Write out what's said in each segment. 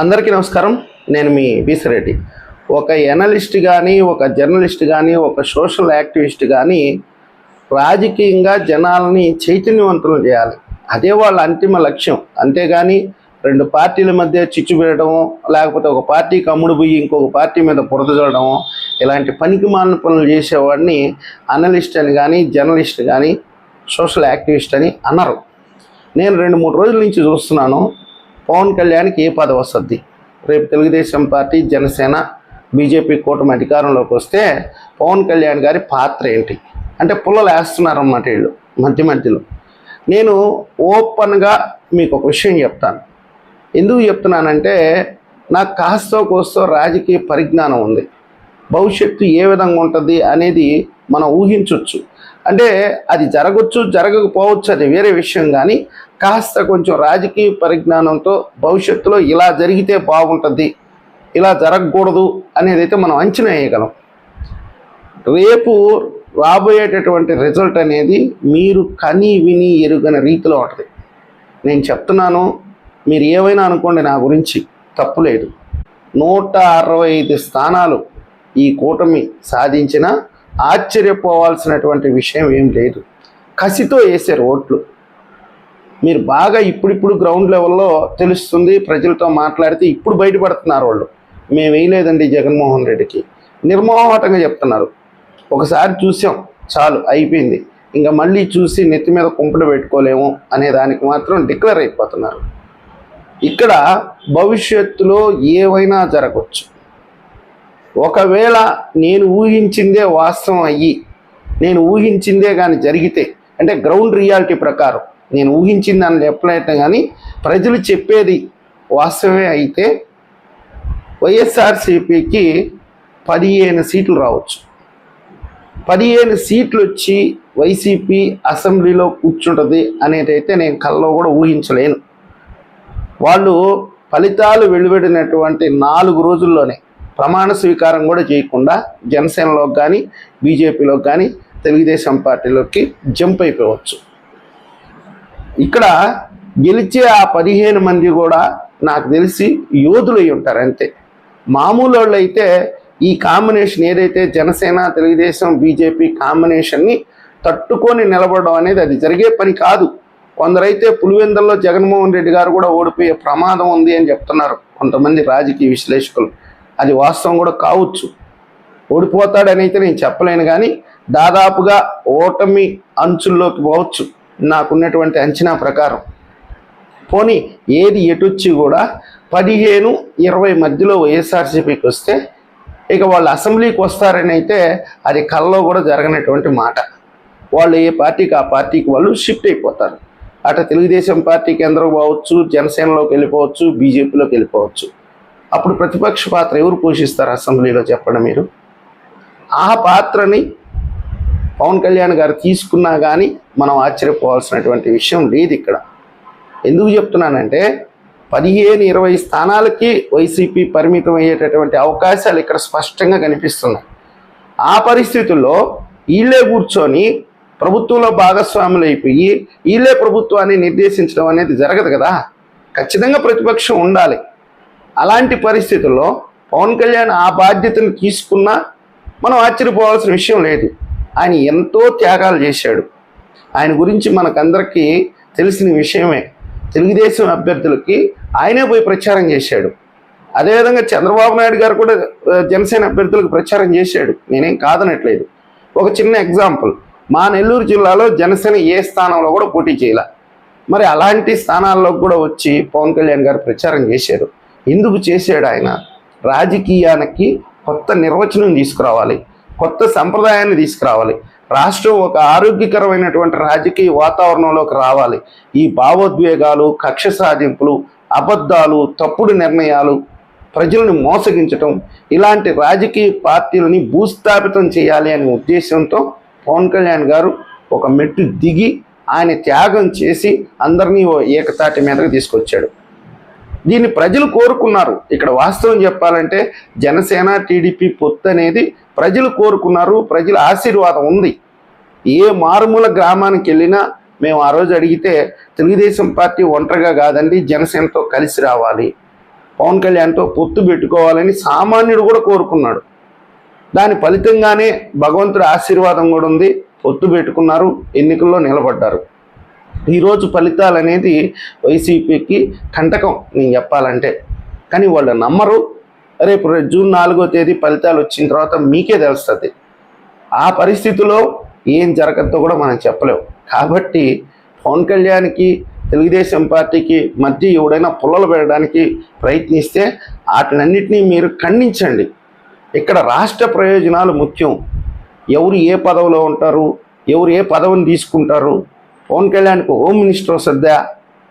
అందరికీ నమస్కారం. నేను మీ బీసిరెడ్డి. ఒక ఎనలిస్ట్ కానీ ఒక జర్నలిస్ట్ కానీ ఒక సోషల్ యాక్టివిస్ట్ కానీ రాజకీయంగా జనాలని చైతన్యవంతులు చేయాలి. అదే వాళ్ళ అంతిమ లక్ష్యం. అంతేగాని రెండు పార్టీల మధ్య చిచ్చు పెట్టడము లేకపోతే ఒక పార్టీకి అమ్ముడు పోయి ఇంకొక పార్టీ మీద బురద ఇలాంటి పనికి మాలిన పనులు చేసేవాడిని అనలిస్ట్ అని కానీ జర్నలిస్ట్ కానీ సోషల్ యాక్టివిస్ట్ అని అన్నారు నేను రెండు మూడు రోజుల నుంచి చూస్తున్నాను. పవన్ కళ్యాణ్కి ఏ పదవి వస్తుంది? రేపు తెలుగుదేశం పార్టీ జనసేన బీజేపీ కూటమి అధికారంలోకి వస్తే పవన్ కళ్యాణ్ గారి పాత్ర ఏంటి? అంటే పుల్లలు వేస్తున్నారన్నమాట వీళ్ళు మధ్య మధ్యలో. నేను ఓపెన్గా మీకు ఒక విషయం చెప్తాను. ఎందుకు చెప్తున్నానంటే నాకు కాస్తో కోస్తో రాజకీయ పరిజ్ఞానం ఉంది. భవిష్యత్తు ఏ విధంగా ఉంటుంది అనేది మనం ఊహించవచ్చు అంటే అది జరగచ్చు జరగకపోవచ్చు అది వేరే విషయం కానీ కాస్త కొంచెం రాజకీయ పరిజ్ఞానంతో భవిష్యత్తులో ఇలా జరిగితే బాగుంటుంది ఇలా జరగకూడదు అనేది అయితే మనం అంచనా వేయగలం. రేపు రాబోయేటటువంటి రిజల్ట్ అనేది మీరు కని విని ఎరుగని రీతిలో ఉంటుంది. నేను చెప్తున్నాను మీరు ఏమైనా అనుకోండి నా గురించి తప్పులేదు నూట అరవై ఐదు స్థానాలు ఈ కూటమి సాధించిన ఆశ్చర్యపోవాల్సినటువంటి విషయం ఏం లేదు. కసితో వేసారు ఓట్లు మీరు బాగా ఇప్పుడిప్పుడు గ్రౌండ్ లెవెల్లో తెలుస్తుంది ప్రజలతో మాట్లాడితే ఇప్పుడు బయటపడుతున్నారు వాళ్ళు. మేము వేయలేదండి జగన్మోహన్ రెడ్డికి. నిర్మోహటంగా చెప్తున్నారు. ఒకసారి చూసాం చాలు అయిపోయింది. ఇంకా మళ్ళీ చూసి నెత్తి మీద కుంపలు పెట్టుకోలేము అనే దానికి మాత్రం డిక్లేర్ అయిపోతున్నారు. ఇక్కడ భవిష్యత్తులో ఏవైనా జరగవచ్చు ఒకవేళ నేను ఊహించిందే వాస్తవం అయ్యి నేను ఊహించిందే కానీ జరిగితే అంటే గ్రౌండ్ రియాలిటీ ప్రకారం నేను ఊహించింది అని చెప్పలేట కానీ ప్రజలు చెప్పేది వాస్తవమే అయితే వైఎస్ఆర్సిపికి పదిహేను సీట్లు రావచ్చు. పదిహేను సీట్లు వచ్చి వైసీపీ అసెంబ్లీలో కూర్చుంటుంది అనేది అయితే నేను కల్లో కూడా ఊహించలేను. వాళ్ళు ఫలితాలు వెలువడినటువంటి నాలుగు రోజుల్లోనే ప్రమాణ స్వీకారం కూడా చేయకుండా జనసేనలోకి కానీ బీజేపీలోకి కానీ తెలుగుదేశం పార్టీలోకి జంప్ అయిపోవచ్చు. ఇక్కడ గెలిచే ఆ పదిహేను మంది కూడా నాకు తెలిసి యోధులు అయి ఉంటారు అంతే. మామూలు వాళ్ళు అయితే ఈ కాంబినేషన్ ఏదైతే జనసేన తెలుగుదేశం బీజేపీ కాంబినేషన్ని తట్టుకొని నిలబడడం అనేది అది జరిగే పని కాదు. కొందరైతే పులివెందల్లో జగన్మోహన్ రెడ్డి గారు కూడా ఓడిపోయే ప్రమాదం ఉంది అని చెప్తున్నారు కొంతమంది రాజకీయ విశ్లేషకులు. అది వాస్తవం కూడా కావచ్చు. ఓడిపోతాడని అయితే నేను చెప్పలేను కానీ దాదాపుగా ఓటమి అంచుల్లోకి పోవచ్చు. నాకున్నటువంటి అంచనా ప్రకారం. పోనీ ఏది ఎటొచ్చి కూడా పదిహేను ఇరవై మధ్యలో వైఎస్ఆర్సీపీకి వస్తే ఇక వాళ్ళు అసెంబ్లీకి వస్తారని అయితే అది కళ్ళలో కూడా జరగనటువంటి మాట. వాళ్ళు ఏ పార్టీకి ఆ పార్టీకి వాళ్ళు షిఫ్ట్ అయిపోతారు. అటు తెలుగుదేశం పార్టీకి ఎందరూ పోవచ్చు జనసేనలోకి వెళ్ళిపోవచ్చు బీజేపీలోకి వెళ్ళిపోవచ్చు. అప్పుడు ప్రతిపక్ష పాత్ర ఎవరు పోషిస్తారు అసెంబ్లీలో చెప్పండి మీరు? ఆ పాత్రని పవన్ కళ్యాణ్ గారు తీసుకున్నా కానీ మనం ఆశ్చర్యపోవాల్సినటువంటి విషయం లేదు ఇక్కడ. ఎందుకు చెప్తున్నానంటే పదిహేను ఇరవై స్థానాలకి వైసీపీ పరిమితం అయ్యేటటువంటి అవకాశాలు ఇక్కడ స్పష్టంగా కనిపిస్తున్నాయి. ఆ పరిస్థితుల్లో వీళ్ళే కూర్చొని ప్రభుత్వంలో భాగస్వాములు అయిపోయి వీళ్ళే ప్రభుత్వాన్ని నిర్దేశించడం అనేది జరగదు కదా. ఖచ్చితంగా ప్రతిపక్షం ఉండాలి. అలాంటి పరిస్థితుల్లో పవన్ కళ్యాణ్ ఆ బాధ్యతను తీసుకున్నా మనం ఆశ్చర్యపోవాల్సిన విషయం లేదు. ఆయన ఎంతో త్యాగాలు చేశాడు. ఆయన గురించి మనకందరికీ తెలిసిన విషయమే. తెలుగుదేశం అభ్యర్థులకి ఆయనే పోయి ప్రచారం చేశాడు. అదేవిధంగా చంద్రబాబు నాయుడు గారు కూడా జనసేన అభ్యర్థులకు ప్రచారం చేశాడు. నేనేం కాదనట్లేదు. ఒక చిన్న ఎగ్జాంపుల్. మా నెల్లూరు జిల్లాలో జనసేన ఏ స్థానంలో కూడా పోటీ చేయాల. మరి అలాంటి స్థానాల్లో కూడా వచ్చి పవన్ కళ్యాణ్ గారు ప్రచారం చేశారు. ఎందుకు చేశాడు ఆయన? రాజకీయానికి కొత్త నిర్వచనం తీసుకురావాలి. కొత్త సంప్రదాయాన్ని తీసుకురావాలి. రాష్ట్రం ఒక ఆరోగ్యకరమైనటువంటి రాజకీయ వాతావరణంలోకి రావాలి. ఈ భావోద్వేగాలు కక్ష సాధింపులు అబద్ధాలు తప్పుడు నిర్ణయాలు ప్రజలను మోసగించటం ఇలాంటి రాజకీయ పార్టీలని భూస్థాపితం చేయాలి అనే ఉద్దేశంతో పవన్ కళ్యాణ్ గారు ఒక మెట్టు దిగి ఆయన త్యాగం చేసి అందరినీ ఓ ఏకతాటి మీదకి తీసుకొచ్చాడు. దీన్ని ప్రజలు కోరుకున్నారు. ఇక్కడ వాస్తవం చెప్పాలంటే జనసేన టీడీపీ పొత్తు అనేది ప్రజలు కోరుకున్నారు ప్రజల ఆశీర్వాదం ఉంది. ఏ మారుమూల గ్రామానికి వెళ్ళినా మేము ఆ రోజు అడిగితే తెలుగుదేశం పార్టీ ఒంటరిగా కాదండి జనసేనతో కలిసి రావాలి. పవన్ కళ్యాణ్తో పొత్తు పెట్టుకోవాలని సామాన్యుడు కూడా కోరుకున్నాడు. దాని ఫలితంగానే భగవంతుడి ఆశీర్వాదం కూడా ఉంది. పొత్తు పెట్టుకున్నారు ఎన్నికల్లో నిలబడ్డారు. ఈరోజు ఫలితాలు అనేది వైసీపీకి కంటకం నేను చెప్పాలంటే. కానీ వాళ్ళు నమ్మరు రేపు జూన్ నాలుగో తేదీ ఫలితాలు వచ్చిన తర్వాత మీకే తెలుస్తుంది. ఆ పరిస్థితిలో ఏం జరగద్దో కూడా మనం చెప్పలేము కాబట్టి పవన్ కళ్యాణ్కి తెలుగుదేశం పార్టీకి మధ్య ఎవడైనా పుల్లలు పెట్టడానికి ప్రయత్నిస్తే వాటినన్నింటినీ మీరు ఖండించండి. ఇక్కడ రాష్ట్ర ప్రయోజనాలు ముఖ్యం. ఎవరు ఏ పదవిలో ఉంటారు ఎవరు ఏ పదవిని తీసుకుంటారు పవన్ కళ్యాణ్కి హోమ్ మినిస్టర్ వస్తుందా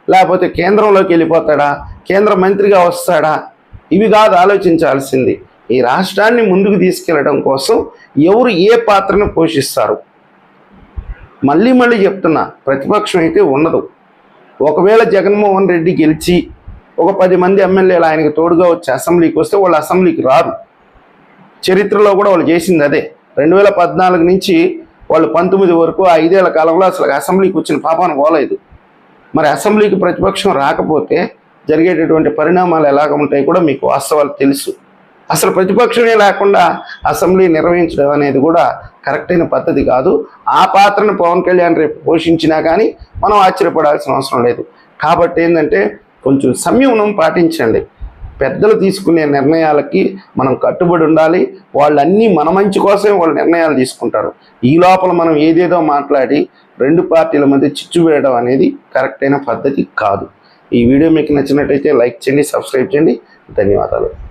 లేకపోతే కేంద్రంలోకి వెళ్ళిపోతాడా కేంద్ర మంత్రిగా వస్తాడా ఇవి కాదు ఆలోచించాల్సింది. ఈ రాష్ట్రాన్ని ముందుకు తీసుకెళ్ళడం కోసం ఎవరు ఏ పాత్రను పోషిస్తారు? మళ్ళీ మళ్ళీ చెప్తున్నా ప్రతిపక్షం అయితే ఉండదు. ఒకవేళ జగన్మోహన్ రెడ్డి గెలిచి ఒక పది మంది ఎమ్మెల్యేలు ఆయనకి తోడుగా వచ్చి అసెంబ్లీకి వస్తే వాళ్ళు అసెంబ్లీకి రారు. చరిత్రలో కూడా వాళ్ళు చేసింది అదే. రెండు వేల పద్నాలుగు నుంచి వాళ్ళు పంతొమ్మిది వరకు ఐదేళ్ళ కాలంలో అసలు అసెంబ్లీకి వచ్చిన పాపాను పోలేదు. మరి అసెంబ్లీకి ప్రతిపక్షం రాకపోతే జరిగేటటువంటి పరిణామాలు ఎలాగ ఉంటాయి కూడా మీకు వాస్తవాలు తెలుసు. అసలు ప్రతిపక్షమే లేకుండా అసెంబ్లీ నిర్వహించడం అనేది కూడా కరెక్ట్ అయిన పద్ధతి కాదు. ఆ పాత్రను పవన్ కళ్యాణ్ రేపు పోషించినా కానీ మనం ఆశ్చర్యపడాల్సిన అవసరం లేదు. కాబట్టి ఏంటంటే కొంచెం సంయమనం పాటించండి. పెద్దలు తీసుకునే నిర్ణయాలకి మనం కట్టుబడి ఉండాలి. వాళ్ళన్నీ మన మంచి కోసమే వాళ్ళు నిర్ణయాలు తీసుకుంటారు. ఈ లోపల మనం ఏదేదో మాట్లాడి రెండు పార్టీల మధ్య చిచ్చు వేయడం అనేది కరెక్ట్ అయిన పద్ధతి కాదు. ఈ వీడియో మీకు నచ్చినట్టయితే లైక్ చేయండి సబ్స్క్రైబ్ చేయండి. ధన్యవాదాలు.